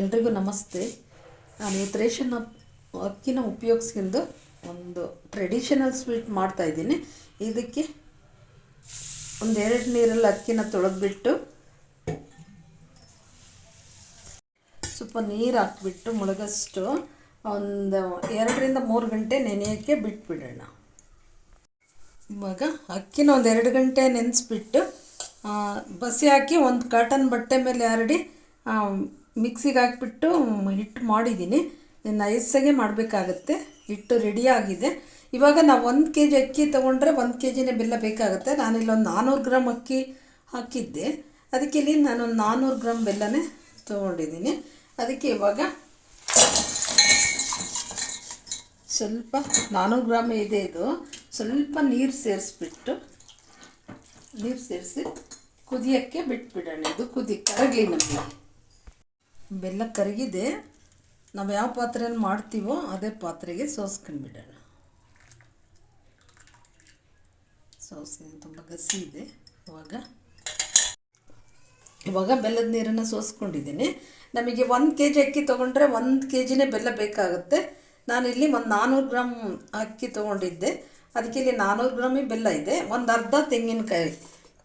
ಎಲ್ರಿಗೂ ನಮಸ್ತೆ. ನಾನು ರೇಷನ್ ಅಕ್ಕಿನ ಉಪಯೋಗಿಸ್ಕೊಂಡು ಒಂದು ಟ್ರೆಡಿಷನಲ್ ಸ್ವೀಟ್ ಮಾಡ್ತಾ ಇದ್ದೀನಿ. ಇದಕ್ಕೆ ಒಂದೆರಡು ನೀರಲ್ಲಿ ಅಕ್ಕಿನ ತೊಳೆದ್ಬಿಟ್ಟು ಸ್ವಲ್ಪ ನೀರು ಹಾಕ್ಬಿಟ್ಟು ಮುಳುಗಷ್ಟು ಒಂದು ಎರಡರಿಂದ ಮೂರು ಗಂಟೆ ನೆನೆಯೋಕ್ಕೆ ಬಿಟ್ಬಿಡೋಣ. ಇವಾಗ ಅಕ್ಕಿನ ಒಂದು ಎರಡು ಗಂಟೆ ನೆನೆಸ್ಬಿಟ್ಟು ಬಸಿ ಹಾಕಿ ಒಂದು ಕಾಟನ್ ಬಟ್ಟೆ ಮೇಲೆ ಹರಡಿ ಮಿಕ್ಸಿಗೆ ಹಾಕ್ಬಿಟ್ಟು ಹಿಟ್ಟು ಮಾಡಿದ್ದೀನಿ. ನೈಸಾಗೆ ಮಾಡಬೇಕಾಗತ್ತೆ. ಹಿಟ್ಟು ರೆಡಿಯಾಗಿದೆ ಇವಾಗ ನಾವು ಒಂದು ಕೆ ಜಿ ಅಕ್ಕಿ ತೊಗೊಂಡ್ರೆ ಒಂದು ಕೆ ಜಿನೇ ಬೆಲ್ಲ ಬೇಕಾಗುತ್ತೆ. ನಾನಿಲ್ಲೊಂದು ನಾನ್ನೂರು ಗ್ರಾಮ್ ಅಕ್ಕಿ ಹಾಕಿದ್ದೆ. ಅದಕ್ಕೆ ಇಲ್ಲಿ ನಾನೊಂದು ನಾನ್ನೂರು ಗ್ರಾಮ್ ಬೆಲ್ಲನೇ ತೊಗೊಂಡಿದ್ದೀನಿ. ಅದಕ್ಕೆ ಇವಾಗ ಸ್ವಲ್ಪ ನಾನ್ನೂರು ಗ್ರಾಮ್ ಇದೆ ಇದು. ಸ್ವಲ್ಪ ನೀರು ಸೇರಿಸ್ಬಿಟ್ಟು, ನೀರು ಸೇರಿಸಿ ಕುದಿಯೋಕ್ಕೆ ಬಿಟ್ಬಿಡೋಣ. ಇದು ಕುದಿ ಕರಗಲಿ ನಮಗೆ. ಬೆಲ್ಲ ಕರಗಿದೆ. ನಾವು ಯಾವ ಪಾತ್ರೆಯಲ್ಲಿ ಮಾಡ್ತೀವೋ ಅದೇ ಪಾತ್ರೆಗೆ ಸೋಸ್ಕೊಂಡ್ಬಿಡೋಣ ಸೋಸ್ ತುಂಬ ಗಸಿ ಇದೆ ಇವಾಗ. ಇವಾಗ ಬೆಲ್ಲದ ನೀರನ್ನು ಸೋಸ್ಕೊಂಡಿದ್ದೀನಿ. ನಮಗೆ ಒಂದು ಕೆ ಜಿ ಅಕ್ಕಿ ತೊಗೊಂಡ್ರೆ ಒಂದು ಕೆ ಜಿನೇ ಬೆಲ್ಲ ಬೇಕಾಗುತ್ತೆ. ನಾನಿಲ್ಲಿ ಒಂದು ನಾನ್ನೂರು ಗ್ರಾಮ್ ಅಕ್ಕಿ ತೊಗೊಂಡಿದ್ದೆ. ಅದಕ್ಕೆ ಇಲ್ಲಿ ನಾನ್ನೂರು ಗ್ರಾಮೇ ಬೆಲ್ಲ ಇದೆ. ಒಂದು ಅರ್ಧ ತೆಂಗಿನಕಾಯಿ.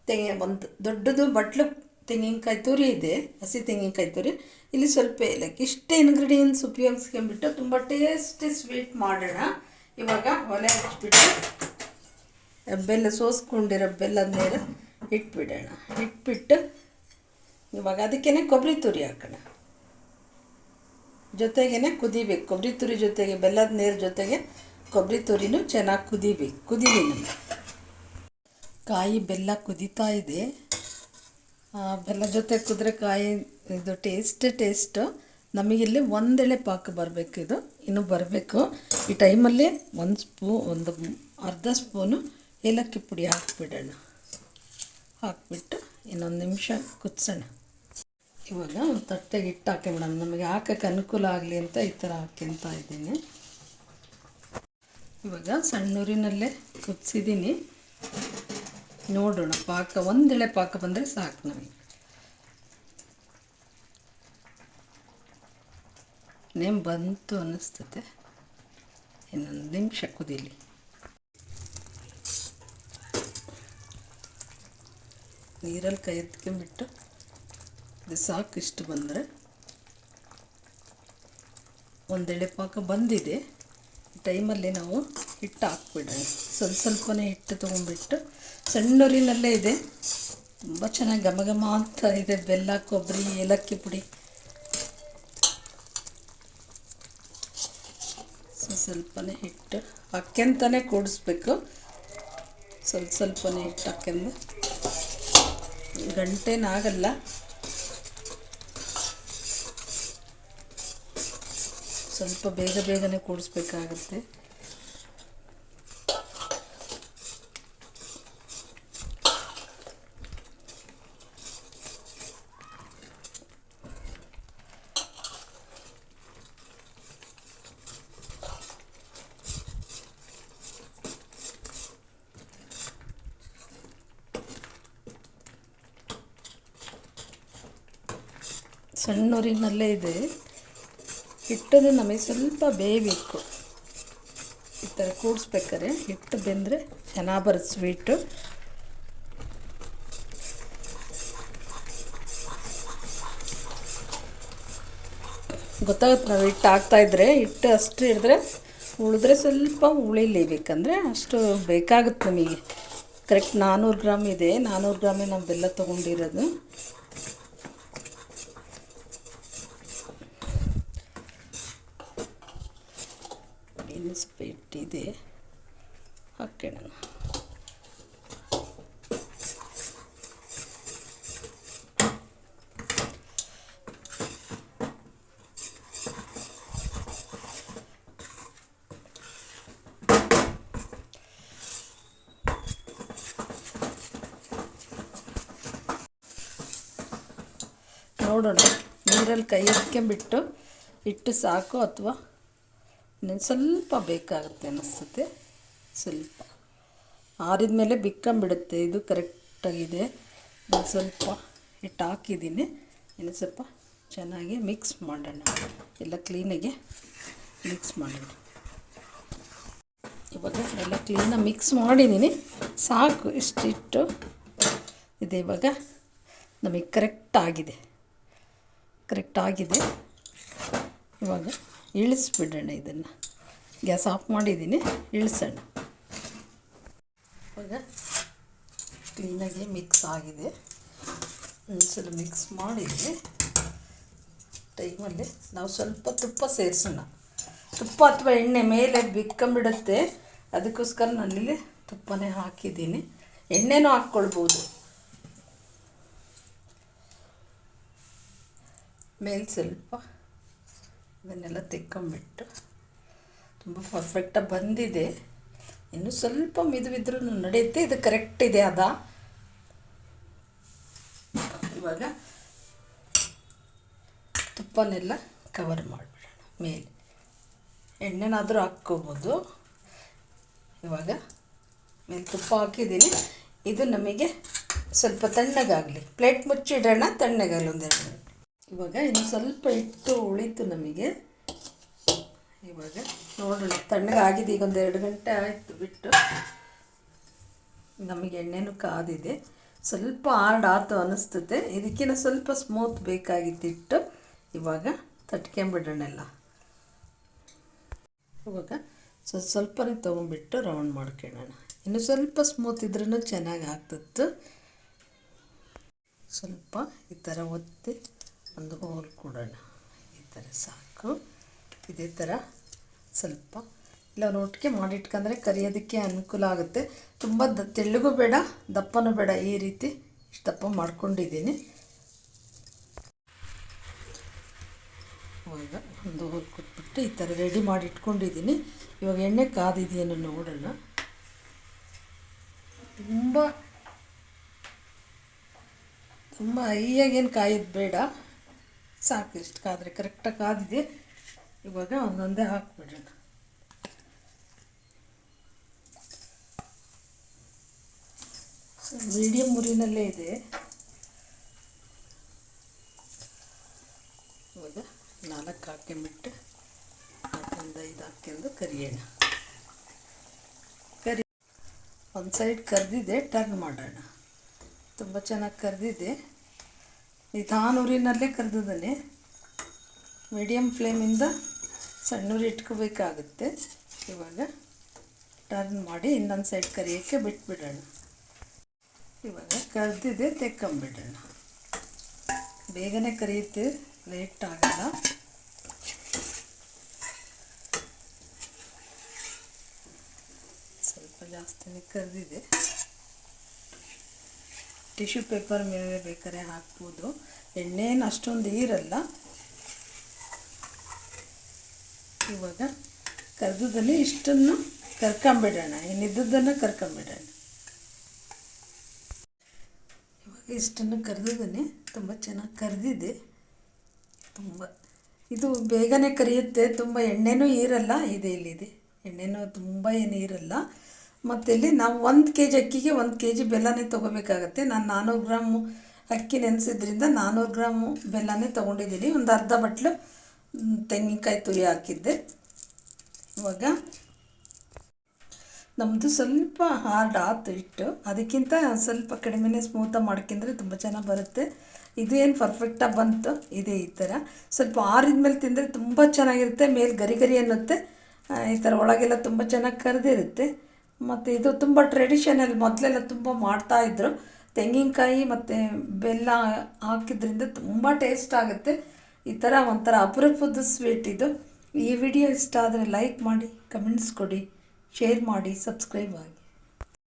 ತೆಂಗಿನ ಒಂದು ದೊಡ್ಡದು ಬಟ್ಲು ತೆಂಗಿನಕಾಯಿ ತುರಿ ಇದೆ, ಹಸಿ ತೆಂಗಿನಕಾಯಿ ತುರಿ. ಇಲ್ಲಿ ಸ್ವಲ್ಪ ಏಲಕ್ಕಿ ಇಷ್ಟೇ ಇನ್ಗ್ರೀಡಿಯೆಂಟ್ಸ್ ಉಪಯೋಗಿಸ್ಕೊಂಡ್ಬಿಟ್ಟು ತುಂಬ ಟೇಸ್ಟಿ ಸ್ವೀಟ್ ಮಾಡೋಣ. ಇವಾಗ ಒಲೆ ಹಚ್ಬಿಟ್ಟು ಬೆಲ್ಲ ಸೋಸ್ಕೊಂಡಿರೋ ಬೆಲ್ಲದ ನೀರು ಇಟ್ಬಿಡೋಣ. ಇಟ್ಬಿಟ್ಟು ಇವಾಗ ಅದಕ್ಕೇ ಕೊಬ್ಬರಿ ತುರಿ ಹಾಕೋಣ. ಜೊತೆಗೇ ಕುದಿಬೇಕು. ಕೊಬ್ಬರಿ ತುರಿ ಜೊತೆಗೆ ಬೆಲ್ಲದ ನೀರು ಜೊತೆಗೆ ಕೊಬ್ಬರಿ ತುರಿನೂ ಚೆನ್ನಾಗಿ ಕುದಿಬೇಕು. ಕುದೀಲಿ ಕಾಯಿ ಬೆಲ್ಲ ಕುದೀತಾ ಇದೆ. ಬೆಲ್ಲ ಜೊತೆ ಕುದ್ರೆ ಕಾಯಿ ಇದು ಟೇಸ್ಟ್ ಟೇಸ್ಟು ನಮಗಿಲ್ಲಿ ಒಂದೆಳೆ ಪಾಕ ಬರಬೇಕು ಇದು. ಇನ್ನೂ ಬರಬೇಕು. ಈ ಟೈಮಲ್ಲಿ ಒಂದು ಸ್ಪೂ, ಒಂದು ಅರ್ಧ ಸ್ಪೂನು ಏಲಕ್ಕಿ ಪುಡಿ ಹಾಕಿಬಿಡೋಣ. ಹಾಕಿಬಿಟ್ಟು ಇನ್ನೊಂದು ನಿಮಿಷ ಕುದಿಸೋಣ. ಇವಾಗ ಒಂದು ತಟ್ಟೆಗೆ ಇಟ್ಟು ಹಾಕಿ ಮೇಡಮ್ ನಮಗೆ ಹಾಕೋಕ್ಕೆ ಅನುಕೂಲ ಆಗಲಿ ಅಂತ ಈ ಥರ ಹಾಕ್ಯಂತ ಇದ್ದೀನಿ. ಇವಾಗ ಸಣ್ಣೂರಿನಲ್ಲೇ ಕುದಿಸಿದ್ದೀನಿ. ನೋಡೋಣ. ಪಾಕ, ಒಂದೆಳೆ ಪಾಕ ಬಂದರೆ ಸಾಕು ನಮಗೆ. ನೇಮ್ ಬಂತು ಅನ್ನಿಸ್ತತೆ ಇನ್ನೊಂದು ನಿಮಿಷ ಕುದೀಲಿ. ನೀರಲ್ಲಿ ಕೈ ಎತ್ಕೊಂಡ್ಬಿಟ್ಟು ಇದು ಸಾಕು ಇಷ್ಟು ಬಂದರೆ ಒಂದೆಳೆ ಪಾಕ ಬಂದಿದೆ. ಟೈಮಲ್ಲಿ ನಾವು ಹಿಟ್ಟು ಹಾಕ್ಬಿಡೋಣ. ಸ್ವಲ್ಪ ಸ್ವಲ್ಪನೇ ಹಿಟ್ಟು ತೊಗೊಂಡ್ಬಿಟ್ಟು ಸಣ್ಣೂರಿನಲ್ಲೇ ಇದೆ. ತುಂಬ ಚೆನ್ನಾಗಿ ಘಮ ಘಮ ಅಂತ ಇದೆ. ಬೆಲ್ಲ, ಕೊಬ್ಬರಿ, ಏಲಕ್ಕಿ ಪುಡಿ. ಸೊ, ಸ್ವಲ್ಪನೇ ಹಿಟ್ಟು ಅಕ್ಕಂತಲೇ ಕೂಡಿಸ್ಬೇಕು. ಸ್ವಲ್ಪ ಸ್ವಲ್ಪನೇ ಹಿಟ್ಟು ಹಾಕ್ಯಂದು ಗಂಟೆನಾಗಲ್ಲ ಸ್ವಲ್ಪ ಬೇಗ ಬೇಗನೆ ಕೂಡಿಸ್ಬೇಕಾಗತ್ತೆ. ಸಣ್ಣೂರಿನಲ್ಲೇ ಇದೆ. ಹಿಟ್ಟನ್ನು ನಮಗೆ ಸ್ವಲ್ಪ ಬೇಯಬೇಕು. ಈ ಥರ ಕೂಡಿಸ್ಬೇಕಾದ್ರೆ ಹಿಟ್ಟು ಬೆಂದರೆ ಚೆನ್ನಾಗಿ ಬರುತ್ತೆ ಸ್ವೀಟು. ಗೊತ್ತಾಗುತ್ತೆ ನಾವು ಹಿಟ್ಟು ಹಾಕ್ತಾಯಿದ್ರೆ ಹಿಟ್ಟು ಅಷ್ಟು ಹಿಡಿದ್ರೆ ಉಳಿದ್ರೆ ಸ್ವಲ್ಪ ಉಳಿಲಿ ಬೇಕಂದರೆ ಅಷ್ಟು ಬೇಕಾಗುತ್ತೆ ನಮಗೆ. ಕರೆಕ್ಟ್ ನಾನ್ನೂರು ಗ್ರಾಮ್ ಇದೆ. ನಾನ್ನೂರು ಗ್ರಾಮೇ ನಾವು ಬೆಲ್ಲ ತೊಗೊಂಡಿರೋದು. ಹಿಟ್ಟಿದೆ ಹಾಕೋಣ ನೋಡೋಣ. ನೀರಲ್ಲಿ ಕೈ ಎತ್ಕೊಂಬಿಟ್ಟು ಇಟ್ಟು ಸಾಕು ಅಥವಾ ಇನ್ನೊಂದು ಸ್ವಲ್ಪ ಬೇಕಾಗುತ್ತೆ ಅನ್ನಿಸುತ್ತೆ ಸ್ವಲ್ಪ. ಆರಿದ ಮೇಲೆ ಬಿಕ್ಕಂಬಿಡುತ್ತೆ. ಇದು ಕರೆಕ್ಟಾಗಿದೆ. ಒಂದು ಸ್ವಲ್ಪ ಹಿಟ್ಟು ಹಾಕಿದ್ದೀನಿ. ಇನ್ನು ಸ್ವಲ್ಪ ಚೆನ್ನಾಗಿ ಮಿಕ್ಸ್ ಮಾಡೋಣ. ಎಲ್ಲ ಕ್ಲೀನಾಗಿ ಮಿಕ್ಸ್ ಮಾಡೋಣ. ಇವಾಗ ಎಲ್ಲ ಕ್ಲೀನಾಗಿ ಮಿಕ್ಸ್ ಮಾಡಿದ್ದೀನಿ. ಸಾಕು ಇಷ್ಟಿಟ್ಟು ಇದೆ ಇವಾಗ ನಮಗೆ ಕರೆಕ್ಟ್ ಆಗಿದೆ. ಕರೆಕ್ಟ್ ಆಗಿದೆ. ಇವಾಗ ಇಳಿಸ್ಬಿಡೋಣ ಇದನ್ನು. ಗ್ಯಾಸ್ ಆಫ್ ಮಾಡಿದ್ದೀನಿ, ಇಳಿಸೋಣ. ಇವಾಗ ಕ್ಲೀನಾಗಿ ಮಿಕ್ಸ್ ಆಗಿದೆ. ಒಂದ್ಸಲ ಮಿಕ್ಸ್ ಮಾಡಿದ್ವಿ ಟೈಮಲ್ಲಿ ನಾವು ಸ್ವಲ್ಪ ತುಪ್ಪ ಸೇರಿಸೋಣ. ತುಪ್ಪ ಅಥವಾ ಎಣ್ಣೆ ಮೇಲೆ ಬಿಕ್ಕಂಬಿಡುತ್ತೆ ಅದಕ್ಕೋಸ್ಕರ ನಾನಿಲ್ಲಿ ತುಪ್ಪನೇ ಹಾಕಿದ್ದೀನಿ. ಎಣ್ಣೆನೂ ಹಾಕ್ಕೊಳ್ಬೋದು. ಮೇಲೆ ಸ್ವಲ್ಪ ಇದನ್ನೆಲ್ಲ ತೆಕ್ಕೊಂಬಿಟ್ಟು ತುಂಬ ಪರ್ಫೆಕ್ಟಾಗಿ ಬಂದಿದೆ. ಇನ್ನು ಸ್ವಲ್ಪ ಮಿದುವಿದ್ರೂ ನಡೆಯುತ್ತೆ, ಇದು ಕರೆಕ್ಟ್ ಇದೆ ಅದ. ಇವಾಗ ತುಪ್ಪನೆಲ್ಲ ಕವರ್ ಮಾಡಿಬಿಡೋಣ, ಮೇಲೆ. ಎಣ್ಣೆನಾದರೂ ಹಾಕ್ಕೋಬೋದು. ಇವಾಗ ಮೇಲೆ ತುಪ್ಪ ಹಾಕಿದ್ದೀನಿ. ಇದು ನಮಗೆ ಸ್ವಲ್ಪ ತಣ್ಣಗಾಗಲಿ. ಪ್ಲೇಟ್ ಮುಚ್ಚಿಡೋಣ, ತಣ್ಣಗಾಗಲಿ ಒಂದೆರಡು ಇವಾಗ ಇನ್ನು ಸ್ವಲ್ಪ ಹಿಟ್ಟು ಉಳಿತು ನಮಗೆ. ಇವಾಗ ನೋಡೋಣ, ತಣ್ಣಗಾಗಿದೆ, ಈಗ ಒಂದು ಎರಡು ಗಂಟೆ ಆಯಿತು ಬಿಟ್ಟು. ನಮಗೆ ಎಣ್ಣೆನೂ ಕಾದಿದೆ. ಸ್ವಲ್ಪ ಹಾರ್ಡ್ ಆತು ಅನ್ನಿಸ್ತದೆ ಇದಕ್ಕಿಂತ ಸ್ವಲ್ಪ ಸ್ಮೂತ್ ಬೇಕಾಗಿತ್ತಿಟ್ಟು ಇವಾಗ ತಟ್ಕೊಂಬಿಡೋಣೆಲ್ಲ. ಇವಾಗ ಸ್ವಲ್ಪ ಸ್ವಲ್ಪನೇ ತೊಗೊಂಡ್ಬಿಟ್ಟು ರೌಂಡ್ ಮಾಡ್ಕೊಳ್ಳೋಣ. ಇನ್ನು ಸ್ವಲ್ಪ ಸ್ಮೂತ್ ಇದ್ರೂ ಚೆನ್ನಾಗಿ ಆಗ್ತಿತ್ತು. ಸ್ವಲ್ಪ ಈ ಥರ ಒತ್ತಿ. ಒಂದು ಹೋಲ್ ಕೊಡೋಣ. ಈ ಥರ ಸಾಕು. ಇದೇ ಥರ ಸ್ವಲ್ಪ. ಇಲ್ಲ ಒಟ್ಟಿಗೆ ಮಾಡಿಟ್ಕೊಂಡ್ರೆ ಕರಿಯೋದಕ್ಕೆ ಅನುಕೂಲ ಆಗುತ್ತೆ. ತುಂಬ ದ, ತೆಳ್ಳಗೂ ಬೇಡ, ದಪ್ಪನೂ ಬೇಡ. ಈ ರೀತಿ ಇಷ್ಟು ದಪ್ಪ ಮಾಡ್ಕೊಂಡಿದ್ದೀನಿ. ಇವಾಗ ಒಂದು ಹೋಲ್ ಕೊಟ್ಬಿಟ್ಟು ಈ ಥರ ರೆಡಿ ಮಾಡಿ ಇಟ್ಕೊಂಡಿದ್ದೀನಿ ಇವಾಗ ಎಣ್ಣೆ ಕಾದಿದೆಯನ್ನು ನೋಡೋಣ. ತುಂಬ ತುಂಬ ಹೈಯಾಗೇನು ಕಾಯೋದು ಬೇಡ. ಸಾಕು ಇಷ್ಟು ಕಾದರೆ ಕರೆಕ್ಟಾಗಿ ಕಾದಿದೆ. ಇವಾಗ ಒಂದೊಂದೇ ಹಾಕ್ಬಿಡೋಣ ಮೀಡಿಯಮ್ ಮುರಿನಲ್ಲೇ ಇದೆ. ಇವಾಗ ನಾಲ್ಕು ಹಾಕೊಂಬಿಟ್ಟು ಒಂದು ಐದು ಹಾಕ್ಕೊಂಡು ಕರಿಯೋಣ. ಕರಿ ಒಂದು ಸೈಡ್ ಕರೆದಿದೆ ಟರ್ನ್ ಮಾಡೋಣ. ತುಂಬ ಚೆನ್ನಾಗಿ ಕರೆದಿದೆ. ನಿಧಾನೂರಿನಲ್ಲೇ ಕರೆದಿದ್ದಾನೆ ಮೀಡಿಯಮ್ ಫ್ಲೇಮಿಂದ ಸಣ್ಣೂರು ಇಟ್ಕೋಬೇಕಾಗುತ್ತೆ. ಇವಾಗ ಟರ್ನ್ ಮಾಡಿ ಇನ್ನೊಂದು ಸೈಡ್ ಕರಿಯೋಕ್ಕೆ ಬಿಟ್ಬಿಡೋಣ. ಇವಾಗ ಕರೆದಿದೆ ತೆಕ್ಕೊಂಬಿಡೋಣ ಬೇಗನೆ ಕರಿಯುತ್ತೆ ಲೇಟ್ ಆಗಲ್ಲ. ಸ್ವಲ್ಪ ಜಾಸ್ತಿನೇ ಕರೆದಿದೆ. ಟಿಶ್ಯೂ ಪೇಪರ್ ಮೇಲೆ ಬೇಕಾದ್ರೆ ಹಾಕ್ಬೋದು. ಎಣ್ಣೆನ ಅಷ್ಟೊಂದು ಇರಲ್ಲ ಇವಾಗ ಕರೆದದಲ್ಲಿ ಇಷ್ಟನ್ನು ಕರ್ಕೊಂಬಿಡೋಣ. ಇನ್ನಿದ್ದದ್ದನ್ನು ಕರ್ಕೊಂಬಿಡೋಣ. ಇವಾಗ ಇಷ್ಟನ್ನು ಕರೆದದನ್ನೇ ತುಂಬ ಚೆನ್ನಾಗಿ ಕರೆದಿದೆ. ತುಂಬ. ಇದು ಬೇಗನೆ ಕರಿಯುತ್ತೆ. ತುಂಬ ಎಣ್ಣೆನೂ ಇರಲ್ಲ ಇದೆ ಇಲ್ಲಿದೆ. ಎಣ್ಣೆನೂ ತುಂಬ ಏನು ಇರಲ್ಲ ಮತ್ತು ಇಲ್ಲಿ ನಾವು ಒಂದು ಕೆ ಜಿ ಅಕ್ಕಿಗೆ ಒಂದು ಕೆ ಜಿ ಬೆಲ್ಲನೇ ತೊಗೋಬೇಕಾಗತ್ತೆ. ನಾನು ನಾನ್ನೂರು ಗ್ರಾಮು ಅಕ್ಕಿ ನೆನೆಸಿದ್ರಿಂದ ನಾನ್ನೂರು ಗ್ರಾಮು ಬೆಲ್ಲನೇ ತೊಗೊಂಡಿದ್ದೀನಿ. ಒಂದು ಅರ್ಧ ಬಟ್ಲು ತೆಂಗಿನಕಾಯಿ ತುರಿ ಹಾಕಿದ್ದೆ. ಇವಾಗ ನಮ್ಮದು ಸ್ವಲ್ಪ ಹಾರ್ಡ್ ಆತು ಇಟ್ಟು ಅದಕ್ಕಿಂತ ಸ್ವಲ್ಪ ಕಡಿಮೆನೇ ಸ್ಮೂತಾಗಿ ಮಾಡ್ಕೊಂಡ್ರೆ ತುಂಬ ಚೆನ್ನಾಗಿ ಬರುತ್ತೆ. ಇದು ಏನು ಪರ್ಫೆಕ್ಟಾಗಿ ಬಂತು, ಇದೇ ಈ ಥರ ಸ್ವಲ್ಪ ಆರಿದ ಮೇಲೆ ತಿಂದರೆ ತುಂಬ ಚೆನ್ನಾಗಿರುತ್ತೆ, ಮೇಲೆ ಗರಿ ಗರಿ ಅನ್ನುತ್ತೆ. ಈ ಥರ ಒಳಗೆಲ್ಲ ತುಂಬ ಚೆನ್ನಾಗಿ ಕರೆದಿರುತ್ತೆ. ಮತ್ತು ಇದು ತುಂಬ ಟ್ರೆಡಿಷನಲ್ ಮೊದಲೆಲ್ಲ ತುಂಬ ಮಾಡ್ತಾಯಿದ್ರು ತೆಂಗಿನಕಾಯಿ ಮತ್ತು ಬೆಲ್ಲ ಹಾಕಿದ್ರಿಂದ ತುಂಬ ಟೇಸ್ಟ್ ಆಗುತ್ತೆ. ಈ ಥರ ಒಂಥರ ಅಪರೂಪದ ಸ್ವೀಟ್ ಇದು. ಈ ವಿಡಿಯೋ ಇಷ್ಟ ಆದರೆ ಲೈಕ್ ಮಾಡಿ ಕಮೆಂಟ್ಸ್ ಕೊಡಿ ಶೇರ್ ಮಾಡಿ ಸಬ್ಸ್ಕ್ರೈಬ್ ಆಗಿ.